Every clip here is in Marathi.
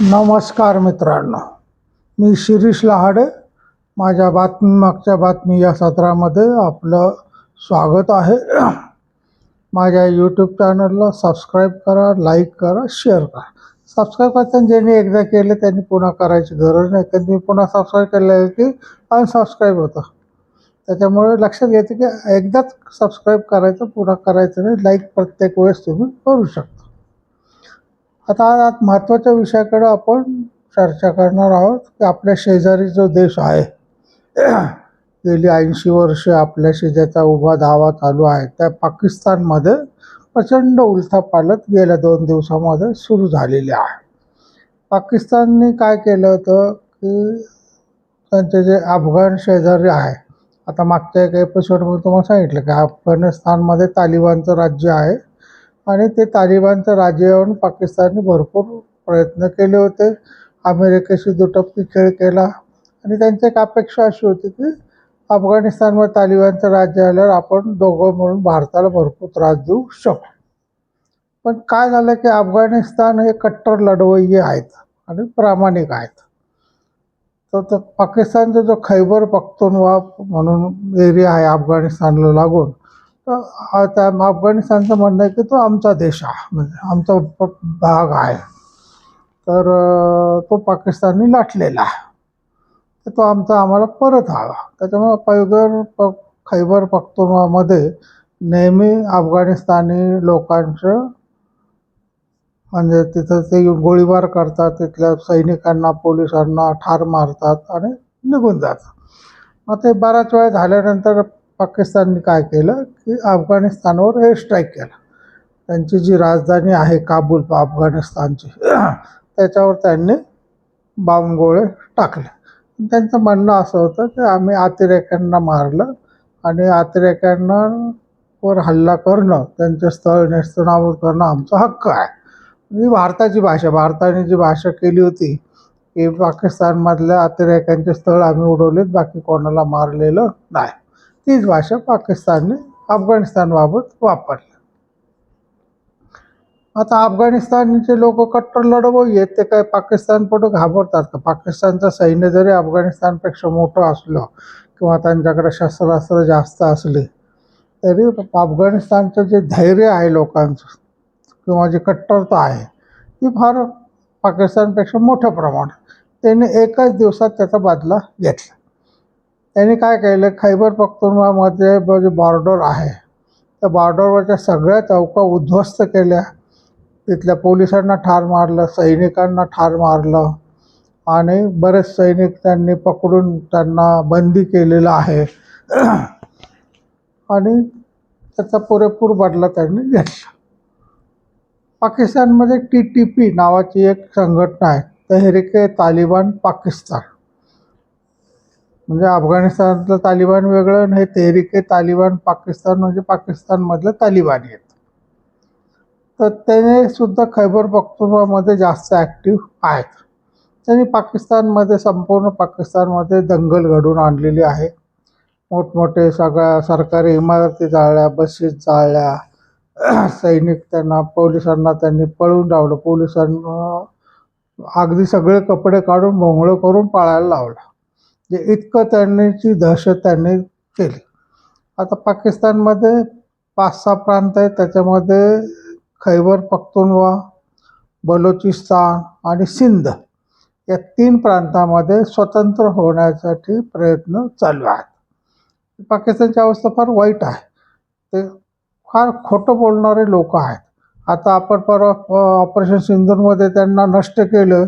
नमस्कार मित्रांनो. मी शिरीष लहाडे. माझ्या बातमी मागच्या बातमी या सत्रामध्ये आपलं स्वागत आहे. माझ्या यूट्यूब चॅनलला सबस्क्राईब करा लाईक करा शेअर करा. सबस्क्राईब करताना ज्यांनी एकदा केले त्यांनी पुन्हा करायची गरज नाही. कारण मी पुन्हा सबस्क्राईब केलं की अनसबस्क्राईब होतं. त्याच्यामुळे लक्षात घ्यायचं की एकदाच सबस्क्राईब करायचं पुन्हा करायचं नाही. लाईक प्रत्येक वेळेस तुम्ही करू शकता. आता आज महत्त्वाच्या विषयाकडं आपण चर्चा करणार आहोत की आपल्या शेजारी जो देश आहे गेली ऐंशी वर्षे आपल्याशी ज्याचा उभा धावा चालू आहे त्या पाकिस्तानमध्ये प्रचंड उलथापालत गेल्या दोन दिवसामध्ये सुरू झालेली आहे. पाकिस्तानने काय केलं होतं की त्यांचे जे अफगाण शेजारी आहे आता मागच्या एका एपिसोडमध्ये तुम्हाला सांगितलं की अफगाणिस्तानमध्ये तालिबानचं राज्य आहे आणि ते तालिबानचं राज्य येऊन पाकिस्तानने भरपूर प्रयत्न केले होते. अमेरिकेशी दुटप्पी खेळ केला. आणि त्यांची एक अपेक्षा अशी होती की अफगाणिस्तानमध्ये तालिबानचं राज्य आल्यावर आपण दोघं म्हणून भारताला भरपूर त्रास देऊ शकू. पण काय झालं की अफगाणिस्तान हे कट्टर लढवय्ये आहेत आणि प्रामाणिक आहेत. तर पाकिस्तानचा जो खैबर पख्तूनवा म्हणून एरिया आहे अफगाणिस्तानला लागून त्या अफगाणिस्तानचं म्हणणं आहे की तो आमचा देश आहे म्हणजे आमचा भाग आहे. तर तो पाकिस्ताननी लाटलेला आहे. तर तो आमचा आम्हाला परत हवा. त्याच्यामुळे पैगर प खैबर पख्तुनवामध्ये नेहमी अफगाणिस्तानी लोकांचं म्हणजे तिथं ते गोळीबार करतात तिथल्या सैनिकांना पोलिसांना ठार मारतात आणि निघून जातात. मग ते बऱ्याच वेळ झाल्यानंतर पाकिस्तानने काय केलं की अफगाणिस्तानवर एअर स्ट्राईक केला. त्यांची जी राजधानी आहे काबूल अफगाणिस्तानची त्याच्यावर त्यांनी बांबगोळे टाकले. त्यांचं म्हणणं असं होतं की आम्ही अतिरेक्यांना मारलं आणि अतिरेक्यांवर वर हल्ला करणं त्यांचे स्थळ नेस्तनाबूत करणं आमचा हक्क आहे. ही भारताची भाषा भारताने जी भाषा केली होती की पाकिस्तानमधल्या अतिरेक्यांचे स्थळ आम्ही उडवलेत बाकी कोणाला मारलेलं नाही. तीच भाषा पाकिस्तानने अफगाणिस्तानबाबत वापरली. आता अफगाणिस्तानचे लोक कट्टर लढवय्ये आहेत ते काय पाकिस्तानपुढं घाबरतात का? पाकिस्तानचं सैन्य जरी अफगाणिस्तानपेक्षा मोठं असलं किंवा त्यांच्याकडे शस्त्रास्त्र जास्त असले तरी अफगाणिस्तानचं जे धैर्य आहे लोकांचं किंवा जी कट्टरता आहे ती फार पाकिस्तानपेक्षा मोठ्या प्रमाणात. त्याने एकाच दिवसात त्याचा बदला घेतला. त्यांनी काय केलं? खैबर पख्तुनवामध्ये जे बॉर्डर आहे त्या बॉर्डरवरच्या सगळ्या चौका उद्ध्वस्त केल्या. तिथल्या पोलिसांना ठार मारलं सैनिकांना ठार मारलं आणि बरेच सैनिक त्यांनी पकडून त्यांना बंदी केलेलं आहे. आणि त्याचा पुरेपूर बदला त्यांनी घेतला. पाकिस्तानमध्ये टी टी पी नावाची एक संघटना आहे तहरीके तालिबान पाकिस्तान. म्हणजे अफगाणिस्तानातलं तालिबान वेगळं आणि हे तेहरीके तालिबान पाकिस्तान म्हणजे पाकिस्तानमधलं तालिबान येत तर त्याने सुद्धा खैबर पख्तुनमध्ये जास्त ॲक्टिव्ह आहेत. त्यांनी पाकिस्तानमध्ये संपूर्ण पाकिस्तानमध्ये दंगल घडून आणलेली आहे. मोठमोठे सगळ्या सरकारी इमारती जाळल्या बसेस जाळल्या. सैनिक त्यांना पोलिसांना त्यांनी पळून लावलं. पोलिसांना अगदी सगळे कपडे काढून भोंगळं करून पाळायला लावलं. जे इतकं त्यांनीची दहशत त्यांनी केली. आता पाकिस्तानमध्ये पाच सहा प्रांत आहेत. त्याच्यामध्ये खैबर पख्तुनवा बलोचिस्तान आणि सिंध या तीन प्रांतामध्ये स्वतंत्र होण्यासाठी प्रयत्न चालू आहेत. पाकिस्तानची अवस्था फार वाईट आहे. ते फार खोटं बोलणारे लोक आहेत. आता आपण परवा ऑपरेशन सिंधूरमध्ये त्यांना नष्ट केलं.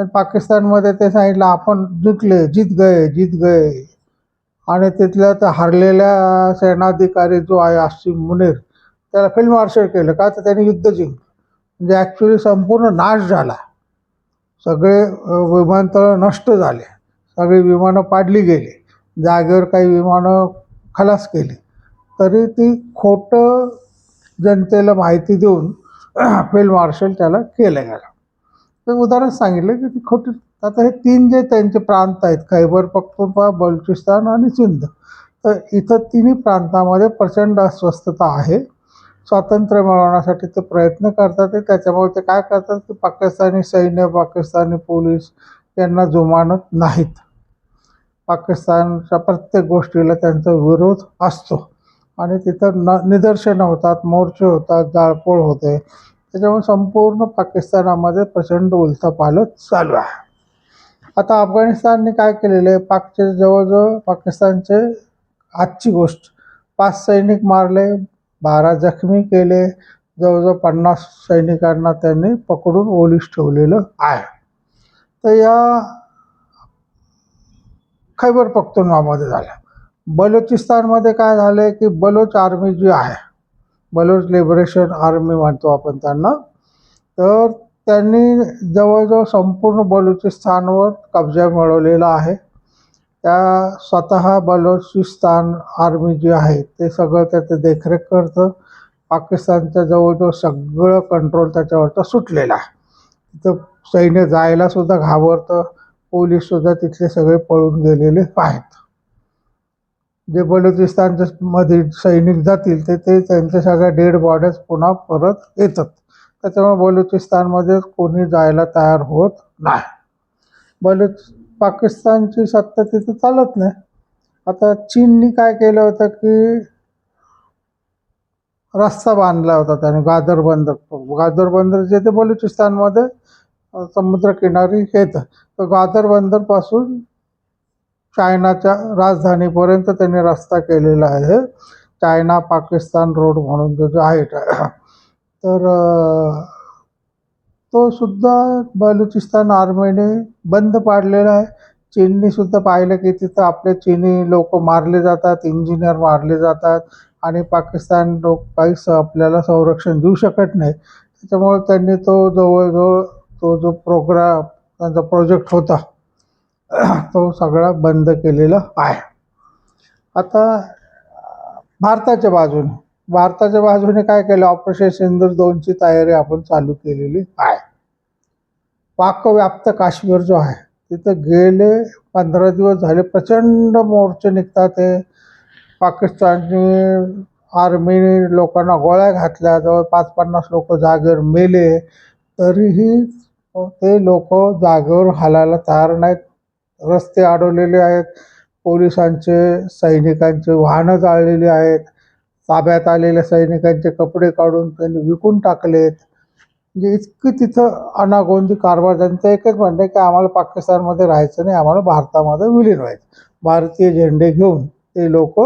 तर पाकिस्तानमध्ये ते सांगितलं आपण जिंकले जीत गए जीत गए आणि तिथल्या त्या हरलेल्या सेनाधिकारी जो आहे आसिम मुनीर त्याला फील्ड मार्शल केलं. का तर त्याने युद्ध जिंकलं. म्हणजे ॲक्च्युली संपूर्ण नाश झाला. सगळे विमानतळ विमानतळं नष्ट झाले. सगळी विमानं पाडली गेली. जागेवर काही विमानं खलास केली. तरी ती खोटं जनतेला माहिती देऊन फील्ड मार्शल त्याला केलं गेलं. ते उदाहरण सांगितलं की ती खोटी आता हे तीन जे त्यांचे प्रांत आहेत खैबर पख्तूनख्वा बलुचिस्तान आणि सिंध तर इथं तिन्ही प्रांतामध्ये प्रचंड अस्वस्थता आहे. स्वातंत्र्य मिळवण्यासाठी ते प्रयत्न करतात ते त्याच्यामुळे ते काय करतात की पाकिस्तानी सैन्य पाकिस्तानी पोलीस यांना जुमानत नाहीत. पाकिस्तानच्या प्रत्येक गोष्टीला त्यांचा विरोध असतो. आणि तिथं न निदर्शनं होतात मोर्चे होतात जाळपोळ होते. त्याच्यामुळे संपूर्ण पाकिस्तानामध्ये प्रचंड उलथापालथ चालू आहे. आता अफगाणिस्तानने काय केलेलं आहे? पाकचे जवळजवळ पाकिस्तानचे आजची गोष्ट. पाच सैनिक मारले बारा जखमी केले जवळजवळ पन्नास सैनिकांना त्यांनी पकडून ओलीस ठेवलेलं आहे. तर या खैबर पख्तुनवामध्ये झालं. बलुचिस्तानमध्ये काय झालं आहे की बलोच आर्मी जी आहे बलोच लिबरेशन आर्मी म्हणतो आपण त्यांना. तर त्यांनी जवळजवळ संपूर्ण बलुचिस्तानवर कब्जा मिळवलेला आहे. त्या स्वतः बलोचिस्तान आर्मी जी आहे ते सगळं त्याचं देखरेख करतं. पाकिस्तानच्या जवळजवळ सगळं कंट्रोल त्याच्यावरचं सुटलेलं आहे. तिथं सैन्य जायलासुद्धा घाबरतं. पोलीससुद्धा तिथले सगळे पळून गेलेले आहेत. जे बलुचिस्तानच्या मध्ये सैनिक जातील ते ते त्यांच्या सगळ्या डेड बॉडीज पुन्हा परत येतात. त्याच्यामुळे बलुचिस्तानमध्ये कोणी जायला तयार होत नाही. बलुच पाकिस्तानची सत्ता तिथं चालत नाही. आता चीननी काय केलं होतं की रस्ता बांधला होता त्याने गादर बंदर. गादर बंदर जे ते बलुचिस्तानमध्ये समुद्रकिनारी येतं. तर गादर बंदरपासून चायनाच्या राजधानीपर्यंत त्यांनी रस्ता केलेला आहे. चायना पाकिस्तान रोड म्हणून जो जो आहे. तर तो सुद्धा बलुचिस्तान आर्मीने बंद पाडलेला आहे. चीननी सुद्धा पाहिलं की तिथं आपले चीनी लोक मारले जातात इंजिनियर मारले जातात आणि पाकिस्तान लोक काहीच आपल्याला संरक्षण देऊ शकत नाही. त्याच्यामुळे त्यांनी तो जवळजवळ तो जो प्रोग्राम त्यांचा प्रोजेक्ट होता तो सगळा बंद केलेला आहे. आता भारताच्या बाजूने भारताच्या बाजूने काय केलं? ऑपरेशन सिंदूर दोनची तयारी आपण चालू केलेली आहे. पाकव्याप्त काश्मीर जो आहे तिथं गेले पंधरा दिवस झाले प्रचंड मोर्चे निघतात ते पाकिस्तानने आर्मीने लोकांना गोळ्या घातल्या जवळ पाच पन्नास लोक जागेवर मेले. तरीही ते लोक जागेवर हालायला तयार नाहीत. रस्ते अडवलेले आहेत. पोलिसांचे सैनिकांचे वाहनं जाळलेली आहेत. ताब्यात आलेल्या सैनिकांचे कपडे काढून त्यांनी विकून टाकलेत. म्हणजे इतकी तिथं अनागोंदी कारभार त्यांचं एकच म्हणणं आहे की आम्हाला पाकिस्तानमध्ये राहायचं नाही आम्हाला भारतामध्ये विलीन व्हायचं. भारतीय झेंडे घेऊन ते लोक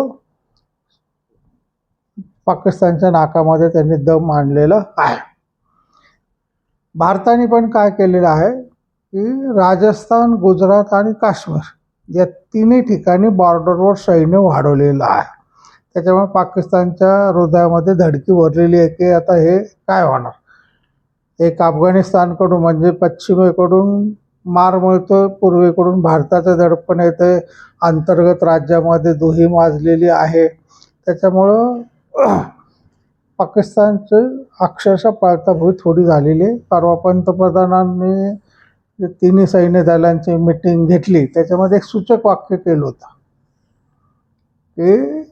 पाकिस्तानच्या नाकामध्ये त्यांनी दम आणलेलं आहे. भारताने पण काय केलेलं आहे? की राजस्थान गुजरात आणि काश्मीर या तिन्ही ठिकाणी बॉर्डरवर सैन्य वाढवलेलं आहे. त्याच्यामुळे पाकिस्तानच्या हृदयामध्ये धडकी भरलेली आहे की आता हे काय होणार? एक अफगाणिस्तानकडून म्हणजे पश्चिमेकडून मार मिळतो पूर्वेकडून भारताचं दडपण येतं अंतर्गत राज्यामध्ये दुही माजलेली आहे. त्याच्यामुळं पाकिस्तानची अक्षरशः पळताभूत थोडी झालेली आहे. परवा पंतप्रधानांनी जे तिन्ही सैन्य दलांची मिटिंग घेतली त्याच्यामध्ये एक सूचक वाक्य केलं होतं. की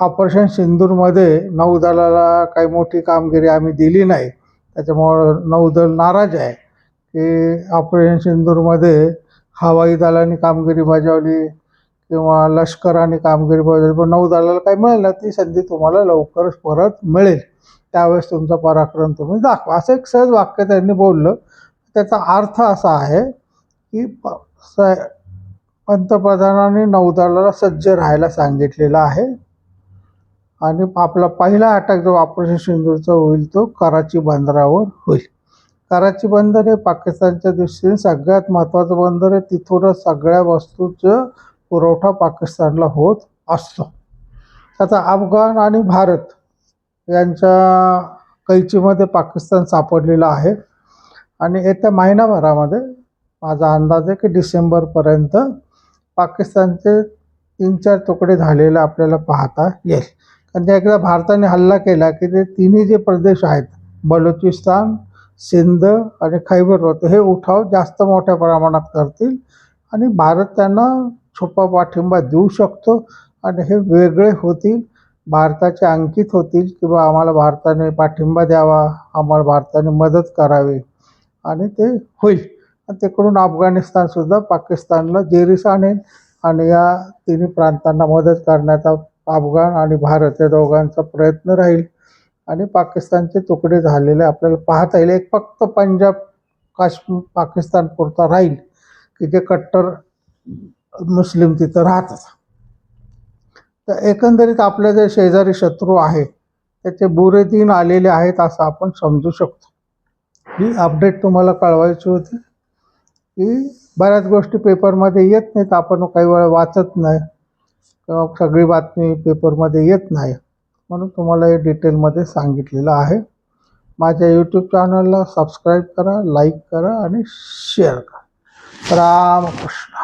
ऑपरेशन सिंदूरमध्ये नौदलाला काही मोठी कामगिरी आम्ही दिली नाही. त्याच्यामुळं नौदल नाराज आहे. की ऑपरेशन सिंदूरमध्ये हवाई दलाने कामगिरी बजावली किंवा लष्कराने कामगिरी बजावली पण नौदलाला काही मिळेल ना ती संधी तुम्हाला लवकरच परत मिळेल. त्यावेळेस तुमचा पराक्रम तुम्ही दाखवा. असं एक सहज वाक्य त्यांनी बोललं. त्याचा अर्थ असा आहे की प स पंतप्रधानांनी नौदलाला सज्ज राहायला सांगितलेलं आहे. आणि आपला पहिला अटॅक जो ऑपरेशन सिंदूरचा होईल तो कराची बंदरावर होईल. कराची बंदर हे पाकिस्तानच्या दृष्टीने सगळ्यात महत्त्वाचं बंदर आहे. तिथूनच सगळ्या वस्तूचं पुरवठा पाकिस्तानला होत असतो. आता अफगाण आणि भारत यांच्या कैचीमध्ये पाकिस्तान सापडलेलं आहे. आणि येत्या महिनाभरामध्ये माझा अंदाज आहे की डिसेंबरपर्यंत पाकिस्तानचे तीन चार तुकडे झालेले आपल्याला पाहता येईल. कारण एकदा भारताने हल्ला केला की ते तिन्ही जे प्रदेश आहेत बलुचिस्तान सिंध आणि खैबर हे उठाव जास्त मोठ्या प्रमाणात करतील आणि भारत त्यांना छुपा पाठिंबा देऊ शकतो आणि हे वेगळे होतील भारताचे अंकित होतील किंवा आम्हाला भारताने पाठिंबा द्यावा आम्हाला भारताने मदत करावी. आणि ते होईल. आणि तिकडून अफगाणिस्तानसुद्धा पाकिस्तानला जेरीस आणेल आणि या तिन्ही प्रांतांना मदत करण्याचा अफगाण आणि भारत या दोघांचा प्रयत्न राहील. आणि पाकिस्तानचे तुकडे झालेले आपल्याला पाहता येईल. एक फक्त पंजाब काश्मीर पाकिस्तान पुरता राहील की जे कट्टर मुस्लिम तिथं राहतात. तर एकंदरीत आपले जे शेजारी शत्रू आहे त्याचे बुरे दिन आलेले आहेत असं आपण समजू शकतो. ही अपडेट तुम्हाला कळवायची होती. की बऱ्याच गोष्टी पेपरमध्ये येत नाहीत. आपण काही वेळा वाचत नाही. किंवा सगळी बातमी पेपरमध्ये येत नाही. म्हणून तुम्हाला हे डिटेलमध्ये सांगितलेलं आहे. माझ्या यूट्यूब चॅनलला सबस्क्राईब करा लाईक करा आणि शेअर करा. रामकृष्ण.